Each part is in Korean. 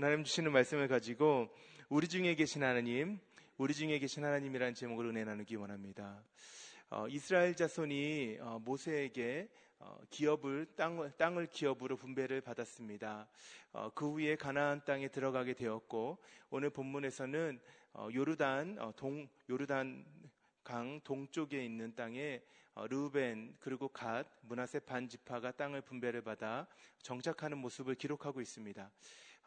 하나님 주시는 말씀을 가지고 우리 중에 계신 하나님, 우리 중에 계신 하나님이라는 제목으로 은혜 나누기 원합니다. 어, 이스라엘 자손이 어, 모세에게 어, 기업을 땅, 땅을 기업으로 분배를 받았습니다. 어, 그 후에 가나안 땅에 들어가게 되었고 오늘 본문에서는 어, 요르단 어, 동 요르단 강 동쪽에 있는 땅에 어, 르우벤 그리고 갓 문하세 반 지파가 땅을 분배를 받아 정착하는 모습을 기록하고 있습니다.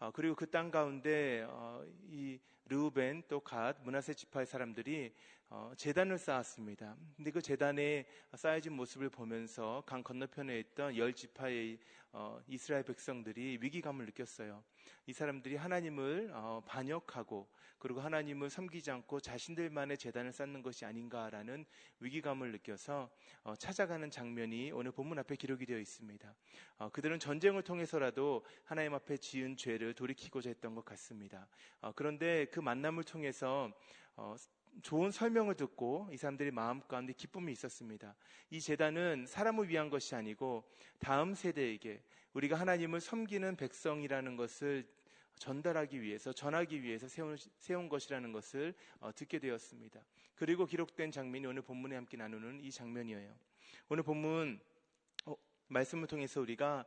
어, 그리고 그 땅 가운데 어, 이 르우벤 또 갓 문하세 지파의 사람들이 어, 재단을 쌓았습니다. 근데 그 재단에 쌓여진 모습을 보면서 강 건너편에 있던 열 지파의 어, 이스라엘 백성들이 위기감을 느꼈어요. 이 사람들이 하나님을 어, 반역하고 그리고 하나님을 섬기지 않고 자신들만의 재단을 쌓는 것이 아닌가라는 위기감을 느껴서 어, 찾아가는 장면이 오늘 본문 앞에 기록이 되어 있습니다. 어, 그들은 전쟁을 통해서라도 하나님 앞에 지은 죄를 돌이키고자 했던 것 같습니다. 어, 그런데 그 만남을 통해서 어, 좋은 설명을 듣고 이 사람들이 마음 가운데 기쁨이 있었습니다. 이 재단은 사람을 위한 것이 아니고 다음 세대에게 우리가 하나님을 섬기는 백성이라는 것을 전달하기 위해서 전하기 위해서 세운, 세운 것이라는 것을 어, 듣게 되었습니다. 그리고 기록된 장면이 오늘 본문에 함께 나누는 이 장면이에요. 오늘 본문 어, 말씀을 통해서 우리가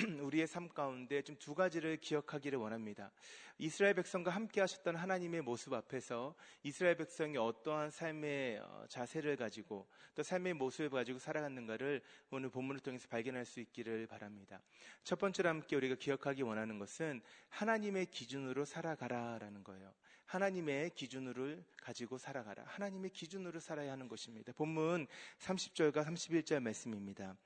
우리의 삶 가운데 좀 두 가지를 기억하기를 원합니다. 이스라엘 백성과 함께 하셨던 하나님의 모습 앞에서 이스라엘 백성이 어떠한 삶의 어, 자세를 가지고 또 삶의 모습을 가지고 살아갔는가를 오늘 본문을 통해서 발견할 수 있기를 바랍니다. 첫 번째로 함께 우리가 기억하기 원하는 것은 하나님의 기준으로 살아가라라는 거예요. 하나님의 기준으로 가지고 살아가라. 하나님의 기준으로 살아야 하는 것입니다. 본문 30절과 31절 말씀입니다.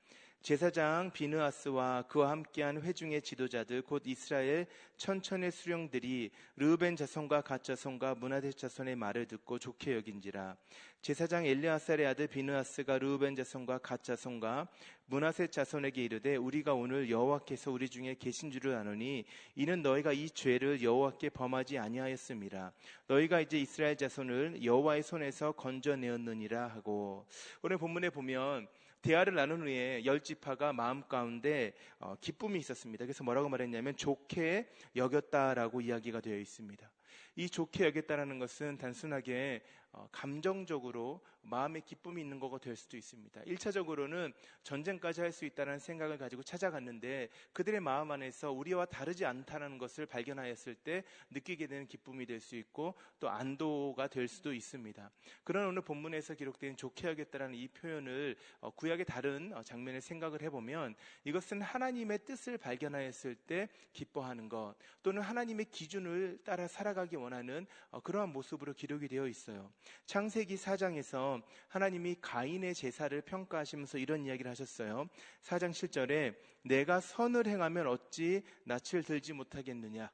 제사장 비느아스와 그와 함께한 회중의 지도자들 곧 이스라엘 천천의 수령들이 르우벤 자손과 갓 자손과 문하대 자손의 말을 듣고 좋게 여긴지라. 제사장 엘리아살의 아들 비느아스가 르우벤 자손과 갓 자손과 문하세 자손에게 이르되 우리가 오늘 여호와께서 우리 중에 계신 줄을 아노니 이는 너희가 이 죄를 여호와께 범하지 아니하였음이라. 너희가 이제 이스라엘 자손을 여호와의 손에서 건져내었느니라 하고. 오늘 본문에 보면 대화를 나눈 후에 열 지파가 마음 가운데 어, 기쁨이 있었습니다. 그래서 뭐라고 말했냐면 좋게 여겼다라고 이야기가 되어 있습니다. 이 좋게 여겼다라는 것은 단순하게 어, 감정적으로 마음의 기쁨이 있는 거가 될 수도 있습니다. 1차적으로는 전쟁까지 할 수 있다는 생각을 가지고 찾아갔는데 그들의 마음 안에서 우리와 다르지 않다는 것을 발견하였을 때 느끼게 되는 기쁨이 될 수 있고 또 안도가 될 수도 있습니다. 그런 오늘 본문에서 기록된 좋게 하겠다라는 이 표현을 어, 구약의 다른 어, 장면을 생각을 해보면 이것은 하나님의 뜻을 발견하였을 때 기뻐하는 것 또는 하나님의 기준을 따라 살아가기 원하는 어, 그러한 모습으로 기록이 되어 있어요. 창세기 4장에서 하나님이 가인의 제사를 평가하시면서 이런 이야기를 하셨어요. 4장 7절에 내가 선을 행하면 어찌 낯을 들지 못하겠느냐.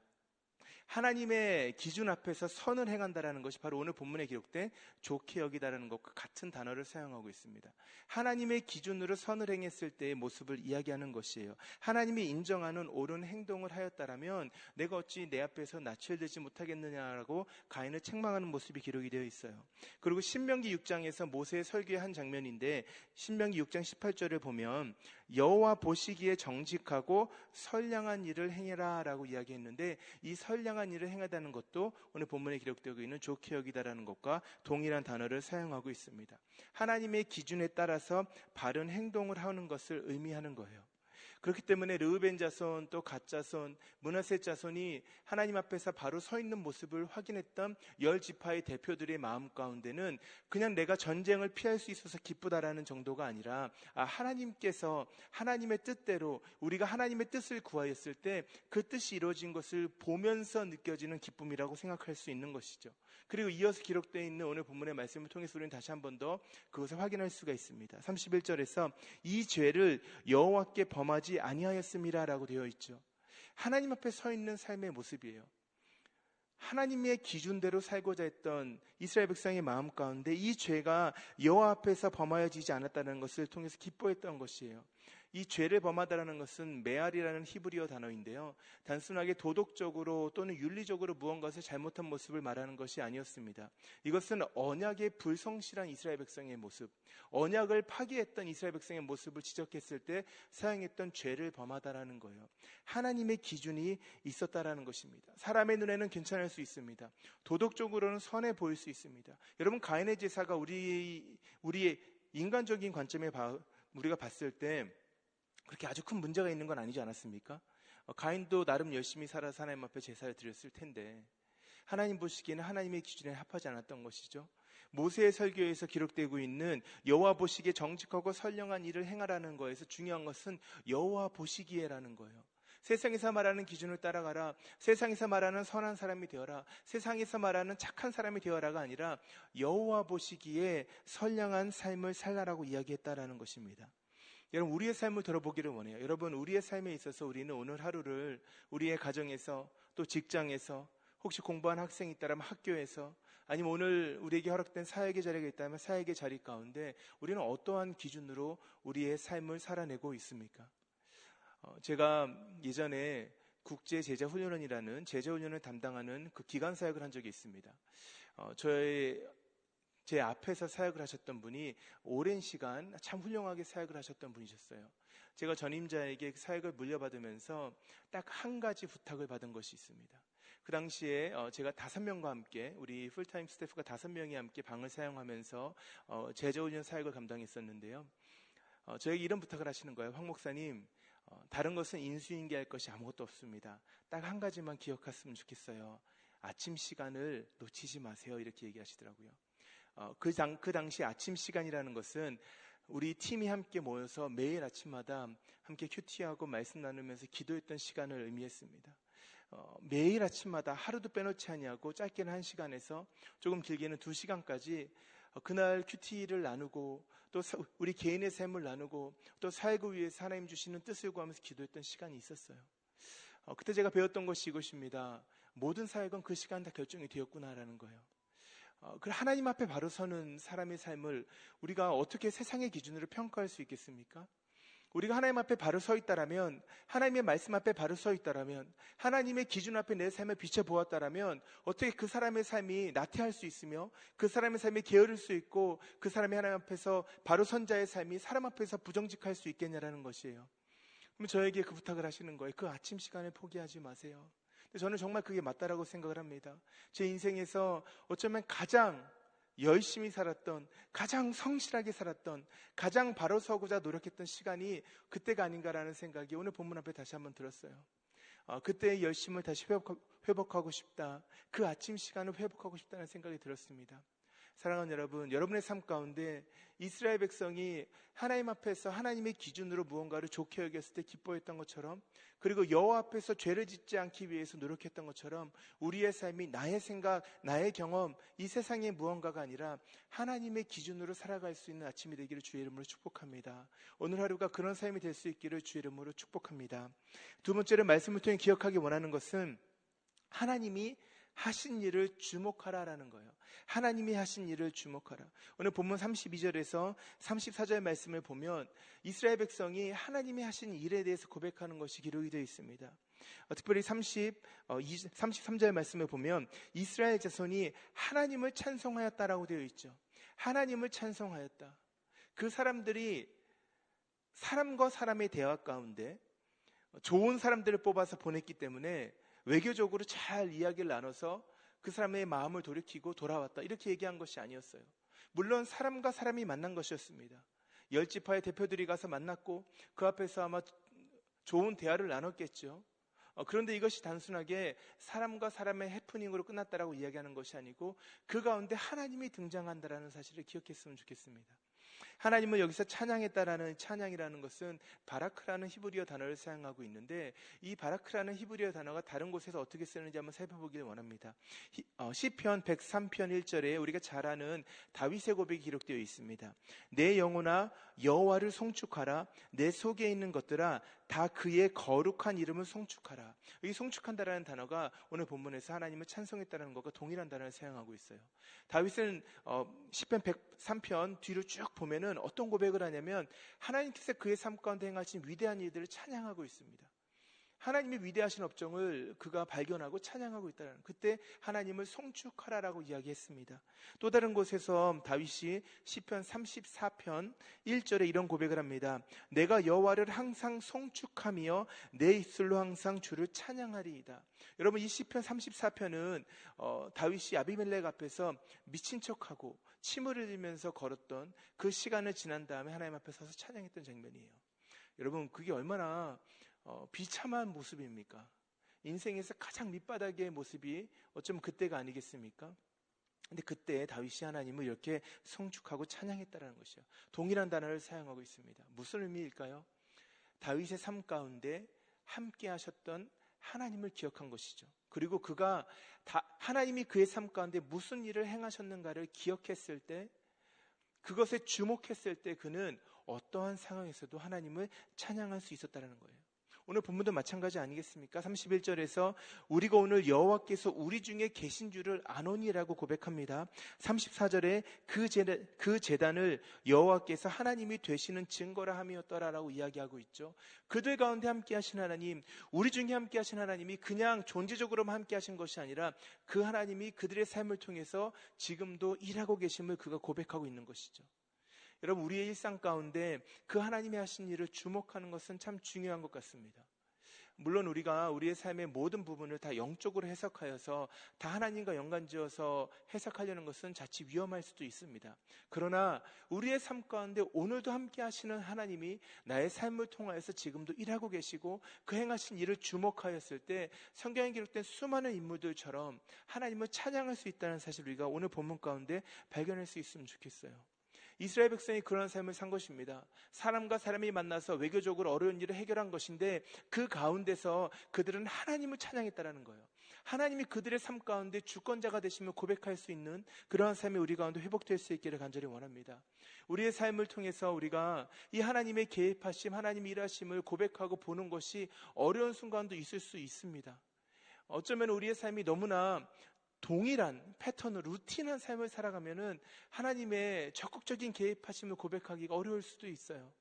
하나님의 기준 앞에서 선을 행한다라는 것이 바로 오늘 본문에 기록된 좋게 여기다라는 것과 같은 단어를 사용하고 있습니다. 하나님의 기준으로 선을 행했을 때의 모습을 이야기하는 것이에요. 하나님이 인정하는 옳은 행동을 하였다라면 내가 어찌 내 앞에서 들지 못하겠느냐라고 가인을 책망하는 모습이 기록이 되어 있어요. 그리고 신명기 6장에서 모세의 설교의 한 장면인데 신명기 6장 18절을 보면 여호와 보시기에 정직하고 선량한 일을 행해라라고 이야기했는데 이 선량한 일을 행하다는 것도 오늘 본문에 기록되고 있는 좋게 여기다라는 것과 동일한 단어를 사용하고 있습니다. 하나님의 기준에 따라서 바른 행동을 하는 것을 의미하는 거예요. 그렇기 때문에 르우벤 자손 또 가자손 문하세 자손이 하나님 앞에서 바로 서 있는 모습을 확인했던 열 지파의 대표들의 마음 가운데는 그냥 내가 전쟁을 피할 수 있어서 기쁘다라는 정도가 아니라 아, 하나님께서 하나님의 뜻대로 우리가 하나님의 뜻을 구하였을 때 그 뜻이 이루어진 것을 보면서 느껴지는 기쁨이라고 생각할 수 있는 것이죠. 그리고 이어서 기록되어 있는 오늘 본문의 말씀을 통해서 우리는 다시 한 번 더 그것을 확인할 수가 있습니다. 31절에서 이 죄를 여호와께 범하지 아니하였음이라라고 되어 있죠. 하나님 앞에 서 있는 삶의 모습이에요. 하나님의 기준대로 살고자 했던 이스라엘 백성의 마음 가운데 이 죄가 여호와 앞에서 범하여지지 않았다는 것을 통해서 기뻐했던 것이에요. 이 죄를 범하다라는 것은 메알이라는 히브리어 단어인데요. 단순하게 도덕적으로 또는 윤리적으로 무언가를 잘못한 모습을 말하는 것이 아니었습니다. 이것은 언약의 불성실한 이스라엘 백성의 모습, 언약을 파기했던 이스라엘 백성의 모습을 지적했을 때 사용했던 죄를 범하다라는 거예요. 하나님의 기준이 있었다라는 것입니다. 사람의 눈에는 괜찮을 수 있습니다. 도덕적으로는 선해 보일 수 있습니다. 여러분 가인의 제사가 우리 우리의 인간적인 관점에 봐, 우리가 봤을 때 그렇게 아주 큰 문제가 있는 건 아니지 않았습니까? 어, 가인도 나름 열심히 살아서 하나님 앞에 제사를 드렸을 텐데 하나님 보시기에는 하나님의 기준에 합하지 않았던 것이죠. 모세의 설교에서 기록되고 있는 여호와 보시기에 정직하고 선량한 일을 행하라는 거에서 중요한 것은 여호와 보시기에라는 거예요. 세상에서 말하는 기준을 따라가라. 세상에서 말하는 선한 사람이 되어라. 세상에서 말하는 착한 사람이 되어라가 아니라 여호와 보시기에 선량한 삶을 살라라고 이야기했다라는 것입니다. 여러분 우리의 삶을 들어보기를 원해요. 여러분 우리의 삶에 있어서 우리는 오늘 하루를 우리의 가정에서 또 직장에서 혹시 공부한 학생이 있다면 학교에서 아니면 오늘 우리에게 허락된 사역의 자리가 있다면 사역의 자리 가운데 우리는 어떠한 기준으로 우리의 삶을 살아내고 있습니까? 어, 제가 예전에 국제 제자 훈련원이라는 제자 훈련을 담당하는 그 기관 사역을 한 적이 있습니다. 어, 저의 제 앞에서 사역을 하셨던 분이 오랜 시간 참 훌륭하게 사역을 하셨던 분이셨어요. 제가 전임자에게 사역을 물려받으면서 딱 한 가지 부탁을 받은 것이 있습니다. 그 당시에 어, 제가 다섯 명과 함께 우리 풀타임 스태프가 다섯 명이 함께 방을 사용하면서 어, 제자훈련 사역을 감당했었는데요. 어, 저에게 이런 부탁을 하시는 거예요. 황 목사님, 다른 것은 인수인계할 것이 아무것도 없습니다. 딱 한 가지만 기억했으면 좋겠어요. 아침 시간을 놓치지 마세요. 이렇게 얘기하시더라고요. 어, 그, 당, 그 당시 아침 시간이라는 것은 우리 팀이 함께 모여서 매일 아침마다 함께 큐티하고 말씀 나누면서 기도했던 시간을 의미했습니다. 어, 매일 아침마다 하루도 빼놓지 아니하고 짧게는 한 시간에서 조금 길게는 두 시간까지 어, 그날 큐티를 나누고 또 우리 개인의 삶을 나누고 또 사역을 위해서 하나님 주시는 뜻을 구하면서 기도했던 시간이 있었어요. 어, 그때 제가 배웠던 것이 이것입니다. 모든 사역은 그 시간 다 결정이 되었구나라는 거예요. 어, 그 하나님 앞에 바로 서는 사람의 삶을 우리가 어떻게 세상의 기준으로 평가할 수 있겠습니까? 우리가 하나님 앞에 바로 서 있다라면, 하나님의 말씀 앞에 바로 서 있다라면, 하나님의 기준 앞에 내 삶을 비춰 보았다라면, 어떻게 그 사람의 삶이 나태할 수 있으며, 그 사람의 삶이 게으를 수 있고, 그 사람이 하나님 앞에서 바로 선자의 삶이 사람 앞에서 부정직할 수 있겠냐라는 것이에요. 그럼 저에게 그 부탁을 하시는 거예요. 그 아침 시간을 포기하지 마세요. 저는 정말 그게 맞다라고 생각을 합니다. 제 인생에서 어쩌면 가장 열심히 살았던, 가장 성실하게 살았던, 가장 바로 서고자 노력했던 시간이 그때가 아닌가라는 생각이 오늘 본문 앞에 다시 한번 들었어요. 어, 그때의 열심을 다시 회복, 하고 싶다. 그 아침 시간을 회복하고 싶다는 생각이 들었습니다. 사랑하는 여러분, 여러분의 삶 가운데 이스라엘 백성이 하나님 앞에서 하나님의 기준으로 무언가를 좋게 여겼을 때 기뻐했던 것처럼 그리고 여호와 앞에서 죄를 짓지 않기 위해서 노력했던 것처럼 우리의 삶이 나의 생각, 나의 경험, 이 세상의 무언가가 아니라 하나님의 기준으로 살아갈 수 있는 아침이 되기를 주의 이름으로 축복합니다. 오늘 하루가 그런 삶이 될 수 있기를 주의 이름으로 축복합니다. 두 번째로 말씀을 통해 기억하기 원하는 것은 하나님이 하신 일을 주목하라라는 거예요. 하나님이 하신 일을 주목하라. 오늘 본문 32절에서 34절 말씀을 보면 이스라엘 백성이 하나님이 하신 일에 대해서 고백하는 것이 기록이 되어 있습니다. 어, 특별히 30, 어, 33절 말씀을 보면 이스라엘 자손이 하나님을 찬송하였다라고 되어 있죠. 하나님을 찬송하였다. 그 사람들이 사람과 사람의 대화 가운데 좋은 사람들을 뽑아서 보냈기 때문에 외교적으로 잘 이야기를 나눠서 그 사람의 마음을 돌이키고 돌아왔다. 이렇게 얘기한 것이 아니었어요. 물론 사람과 사람이 만난 것이었습니다. 열 지파의 대표들이 가서 만났고 그 앞에서 아마 좋은 대화를 나눴겠죠. 어, 그런데 이것이 단순하게 사람과 사람의 해프닝으로 끝났다라고 이야기하는 것이 아니고 그 가운데 하나님이 등장한다라는 사실을 기억했으면 좋겠습니다. 하나님을 여기서 찬양했다라는 찬양이라는 것은 바라크라는 히브리어 단어를 사용하고 있는데 이 바라크라는 히브리어 단어가 다른 곳에서 어떻게 쓰는지 한번 살펴보길 원합니다. 어, 시편 103편 1절에 우리가 잘 아는 다윗의 고백이 기록되어 있습니다. 내 영혼아 여호와를 송축하라 내 속에 있는 것들아 다 그의 거룩한 이름을 송축하라. 이 송축한다라는 단어가 오늘 본문에서 하나님을 찬송했다는 것과 동일한 단어를 사용하고 있어요. 다윗은 어, 10편 103편 뒤로 쭉 보면은 어떤 고백을 하냐면 하나님께서 그의 삶 가운데 행하신 위대한 일들을 찬양하고 있습니다. 하나님의 위대하신 업종을 그가 발견하고 찬양하고 있다는 그때 하나님을 송축하라라고 이야기했습니다. 또 다른 곳에서 다윗이 시편 34편 1절에 이런 고백을 합니다. 내가 여호와를 항상 송축하며 내 입술로 항상 주를 찬양하리이다. 여러분 이 시편 34편은 어, 다윗이 아비멜렉 앞에서 미친 척하고 침을 흘리면서 걸었던 그 시간을 지난 다음에 하나님 앞에 서서 찬양했던 장면이에요. 여러분 그게 얼마나 어, 비참한 모습입니까? 인생에서 가장 밑바닥의 모습이 어쩌면 그때가 아니겠습니까? 근데 그때 다윗이 하나님을 이렇게 성축하고 찬양했다는 것이요. 동일한 단어를 사용하고 있습니다. 무슨 의미일까요? 다윗의 삶 가운데 함께 하셨던 하나님을 기억한 것이죠. 그리고 그가 하나님이 그의 삶 가운데 무슨 일을 행하셨는가를 기억했을 때 그것에 주목했을 때 그는 어떠한 상황에서도 하나님을 찬양할 수 있었다는 거예요. 오늘 본문도 마찬가지 아니겠습니까? 31절에서 우리가 오늘 여호와께서 우리 중에 계신 줄을 아노니라고 고백합니다. 34절에 그, 재단, 그 재단을 여호와께서 하나님이 되시는 증거라 함이었더라라고 이야기하고 있죠. 그들 가운데 함께 하신 하나님, 우리 중에 함께 하신 하나님이 그냥 존재적으로만 함께 하신 것이 아니라 그 하나님이 그들의 삶을 통해서 지금도 일하고 계심을 그가 고백하고 있는 것이죠. 여러분, 우리의 일상 가운데 그 하나님이 하신 일을 주목하는 것은 참 중요한 것 같습니다. 물론 우리가 우리의 삶의 모든 부분을 다 영적으로 해석하여서 다 하나님과 연관지어서 해석하려는 것은 자칫 위험할 수도 있습니다. 그러나 우리의 삶 가운데 오늘도 함께 하시는 하나님이 나의 삶을 통하여서 지금도 일하고 계시고 그 행하신 일을 주목하였을 때 성경에 기록된 수많은 인물들처럼 하나님을 찬양할 수 있다는 사실 우리가 오늘 본문 가운데 발견할 수 있으면 좋겠어요. 이스라엘 백성이 그런 삶을 산 것입니다. 사람과 사람이 만나서 외교적으로 어려운 일을 해결한 것인데 그 가운데서 그들은 하나님을 찬양했다라는 거예요. 하나님이 그들의 삶 가운데 주권자가 되시면 고백할 수 있는 그러한 삶이 우리 가운데 회복될 수 있기를 간절히 원합니다. 우리의 삶을 통해서 우리가 이 하나님의 개입하심, 하나님 일하심을 고백하고 보는 것이 어려운 순간도 있을 수 있습니다. 어쩌면 우리의 삶이 너무나 동일한 패턴으로 루틴한 삶을 살아가면은 하나님의 적극적인 개입하심을 고백하기가 어려울 수도 있어요.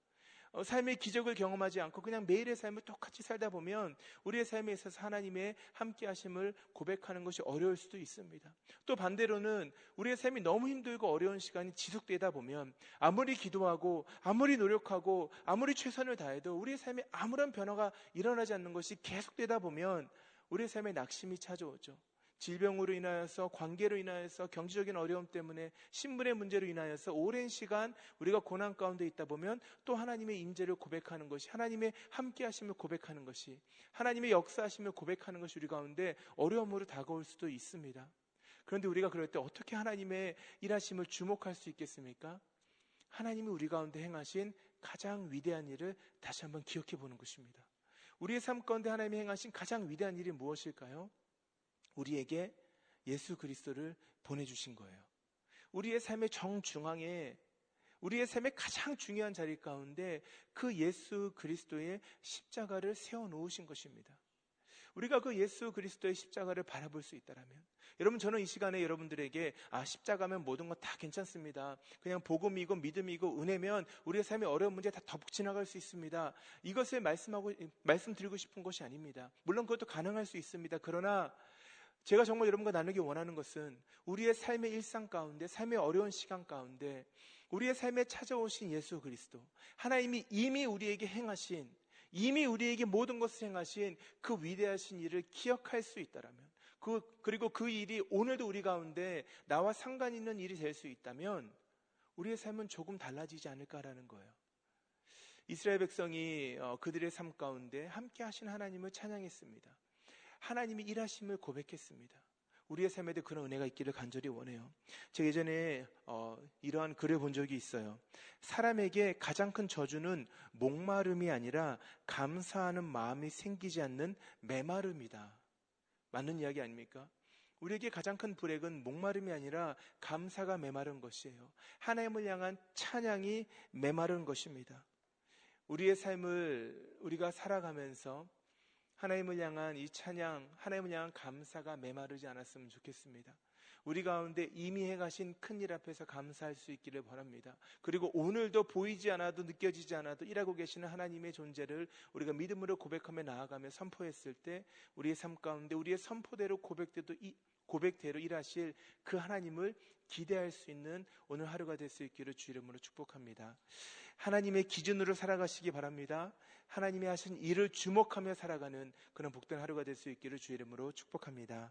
어, 삶의 기적을 경험하지 않고 그냥 매일의 삶을 똑같이 살다 보면 우리의 삶에 있어서 하나님의 함께 하심을 고백하는 것이 어려울 수도 있습니다. 또 반대로는 우리의 삶이 너무 힘들고 어려운 시간이 지속되다 보면 아무리 기도하고 아무리 노력하고 아무리 최선을 다해도 우리의 삶에 아무런 변화가 일어나지 않는 것이 계속되다 보면 우리의 삶에 낙심이 찾아오죠. 질병으로 인하여서 관계로 인하여서 경제적인 어려움 때문에 신분의 문제로 인하여서 오랜 시간 우리가 고난 가운데 있다 보면 또 하나님의 임재를 고백하는 것이 하나님의 함께 하심을 고백하는 것이 하나님의 역사하심을 고백하는 것이 우리 가운데 어려움으로 다가올 수도 있습니다. 그런데 우리가 그럴 때 어떻게 하나님의 일하심을 주목할 수 있겠습니까? 하나님이 우리 가운데 행하신 가장 위대한 일을 다시 한번 기억해 보는 것입니다. 우리의 삶 가운데 하나님이 행하신 가장 위대한 일이 무엇일까요? 우리에게 예수 그리스도를 보내주신 거예요. 우리의 삶의 정중앙에 우리의 삶의 가장 중요한 자리 가운데 그 예수 그리스도의 십자가를 세워 놓으신 것입니다. 우리가 그 예수 그리스도의 십자가를 바라볼 수 있다라면 여러분 저는 이 시간에 여러분들에게 아 십자가면 모든 건 다 괜찮습니다. 그냥 복음이고 믿음이고 은혜면 우리의 삶의 어려운 문제 다 덮고 지나갈 수 있습니다. 이것을 말씀하고 말씀드리고 싶은 것이 아닙니다. 물론 그것도 가능할 수 있습니다. 그러나 제가 정말 여러분과 나누기 원하는 것은 우리의 삶의 일상 가운데, 삶의 어려운 시간 가운데, 우리의 삶에 찾아오신 예수 그리스도, 하나님이 이미 우리에게 행하신, 이미 우리에게 모든 것을 행하신 그 위대하신 일을 기억할 수 있다라면, 그, 그리고 그 일이 오늘도 우리 가운데 나와 상관 있는 일이 될 수 있다면, 우리의 삶은 조금 달라지지 않을까라는 거예요. 이스라엘 백성이 어, 그들의 삶 가운데 함께 하신 하나님을 찬양했습니다. 하나님이 일하심을 고백했습니다. 우리의 삶에도 그런 은혜가 있기를 간절히 원해요. 제가 예전에 어, 이러한 글을 본 적이 있어요. 사람에게 가장 큰 저주는 목마름이 아니라 감사하는 마음이 생기지 않는 메마름이다. 맞는 이야기 아닙니까? 우리에게 가장 큰 불행은 목마름이 아니라 감사가 메마른 것이에요. 하나님을 향한 찬양이 메마른 것입니다. 우리의 삶을 우리가 살아가면서 하나님을 향한 이 찬양, 하나님을 향한 감사가 메마르지 않았으면 좋겠습니다. 우리 가운데 이미 해가신 큰 일 앞에서 감사할 수 있기를 바랍니다. 그리고 오늘도 보이지 않아도 느껴지지 않아도 일하고 계시는 하나님의 존재를 우리가 믿음으로 고백하며 나아가며 선포했을 때 우리의 삶 가운데 우리의 선포대로 고백대도 이, 고백대로 일하실 그 하나님을 기대할 수 있는 오늘 하루가 될 수 있기를 주 이름으로 축복합니다. 하나님의 기준으로 살아가시기 바랍니다. 하나님이 하신 일을 주목하며 살아가는 그런 복된 하루가 될 수 있기를 주 이름으로 축복합니다.